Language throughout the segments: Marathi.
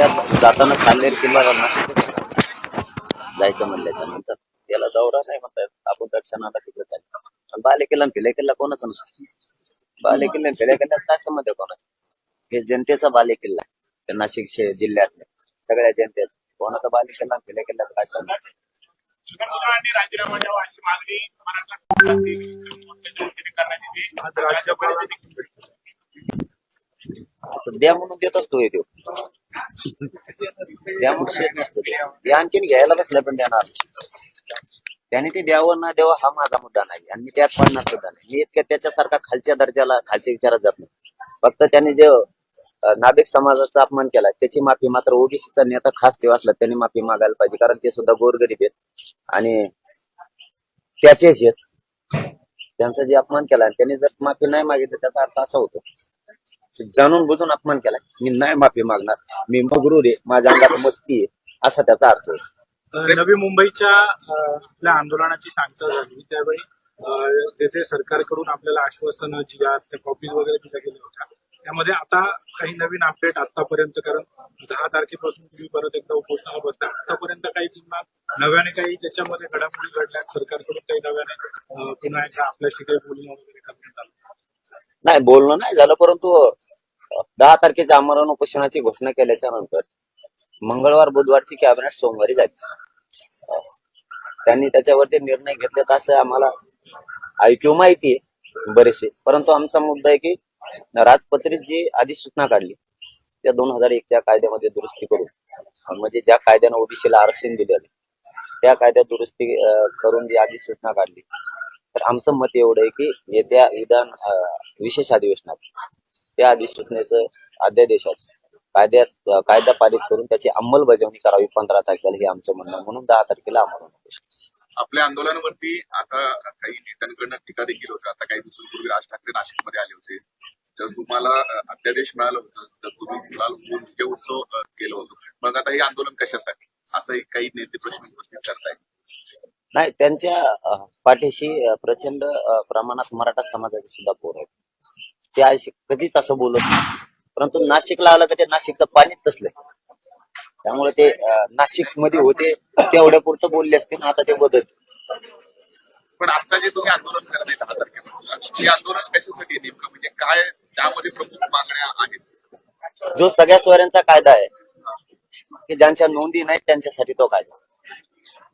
सध्या जाताना साल्लेर किल्ला नाशिक जायचं म्हणल्याच्या नंतर त्याला दौरा नाही म्हणतात आपण दर्शनाला तिकडे जायचं बाले किल्ला फिले किल्ला कोणाच नसतो. बाले किल्ला फिले किल्ल्यात काय संबंध आहे कोणाचा? हे जनतेचा बाले किल्ला आहे. नाशिक शे- जिल्ह्यातल्या सगळ्या जनतेत. कोणाचा बाले किल्ला फिले किल्ल्यात काय संबंध आहे? म्हणून देत असतो हे देव. द्या म्हणून नसतो ते. आणखीन घ्यायला कसलं पण देणार त्याने ते द्यावं ना द्यावं हा माझा मुद्दा नाही. आणि मी त्यात पडणार सुद्धा नाही. मी इतक्या त्याच्यासारखा खालच्या दर्जाला खालच्या विचारात जात नाही. फक्त त्याने जे नाभिक समाजाचा अपमान केला त्याची माफी मात्र ओबीसीचा नेता खास तेव्हा असला त्याने माफी मागायला पाहिजे. कारण ते सुद्धा गोरगरीब आहेत. आणि त्याचेच आहेत. त्यांचा जे अपमान केला आणि त्यांनी जर माफी नाही मागितली त्याचा अर्थ असा होतो जाणून बुजून अपमान केला मी नाही माफी मागणार. मी मगरूर आहे. माझ्या अंगात मस्ती आहे. असा त्याचा अर्थ होतो नवी मुंबईच्या आपल्या आंदोलनाची सांगता झाली. त्यावेळी अ, जेथे सरकारकडून आपल्याला आश्वासन जी आहेत त्या कॉपीज वगैरे दिल्या गेल्या होत्या. त्यामध्ये आता काही नवीन अपडेट आतापर्यंत कारण दहा तारखेपासून तुम्ही परत एकदा उपोषणाला बसता. आतापर्यंत काही पुन्हा नव्याने काही त्याच्यामध्ये घडामोडी घडल्या सरकारकडून काही नव्याने पुन्हा एकदा आपल्याशी काही बोलणं वगैरे करण्यात नाही बोलणं नाही झालं परंतु दहा तारखेच्या आमरण उपोषणाची घोषणा केल्याच्यानंतर मंगळवार बुधवारची कॅबिनेट सोमवारी झाली. त्यांनी त्याच्यावरती निर्णय घेतलेत असं आम्हाला ऐकू माहिती आहे बरेचसे. परंतु आमचा मुद्दा आहे की राजपत्रित जी अधिसूचना काढली त्या दोन हजार एकच्या कायद्यामध्ये दुरुस्ती करून म्हणजे ज्या कायद्यानं ओबीसीला आरक्षण दिलेलं त्या कायद्यात दुरुस्ती करून जी अधिसूचना काढली तर आमचं मत एवढं आहे की येत्या विधान विशेष अधिवेशनात त्या अधिसूचनेचं अध्यादेशात कायद्यात कायदा पारित करून त्याची अंमलबजावणी करावी पंधरा तारखेला हे आमचं म्हणणं आहे. म्हणून दहा तारखेला आम्हाला आपल्या आंदोलनावरती आता काही नेत्यांकडनं टीका देखील होत्या आता काही दिवसांपूर्वी राज ठाकरे नाशिकमध्ये आले होते. तर तुम्हाला अध्यादेश मिळालं होतं. तर तुम्ही गुलाल उडवून उत्सव केलं होतं. मग आता हे आंदोलन कशासाठी? असंही काही नेते प्रश्न उपस्थित करतायत. नाही त्यांच्या पाठीशी प्रचंड प्रमाणात मराठा समाजाचे सुद्धा पोर आहेत. ते आज कधीच असं बोलत नाही. परंतु नाशिकला आलं का ते नाशिकचं पाणीच तसलंय. त्यामुळे ते नाशिकमध्ये होते तेवढ्या पुरतं बोलले असते ना आता ते बदल पण आता जे तुम्ही आंदोलन करताय दहा तारखेपासून हे आंदोलन कशासाठी नेमकं? म्हणजे काय त्यामध्ये प्रमुख मागण्या आहेत? जो सगळ्या सोयऱ्यांचा कायदा आहे की ज्यांच्या नोंदी नाहीत त्यांच्यासाठी तो कायदा.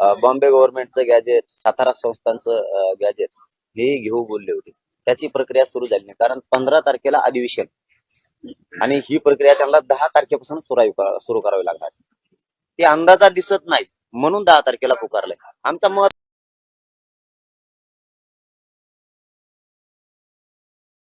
बॉम्बे गव्हर्नमेंटचं गॅजेट सातारा संस्थांचं गॅजेट हे घेऊ बोलले होते. त्याची प्रक्रिया सुरू झाली नाही. कारण पंधरा तारखेला अधिवेशन. आणि ही प्रक्रिया त्यांना दहा तारखेपासून सुरू सुरू करावी लागणार. ते अंदाजा दिसत नाहीत. म्हणून दहा तारखेला पुकारलंय. आमचा मत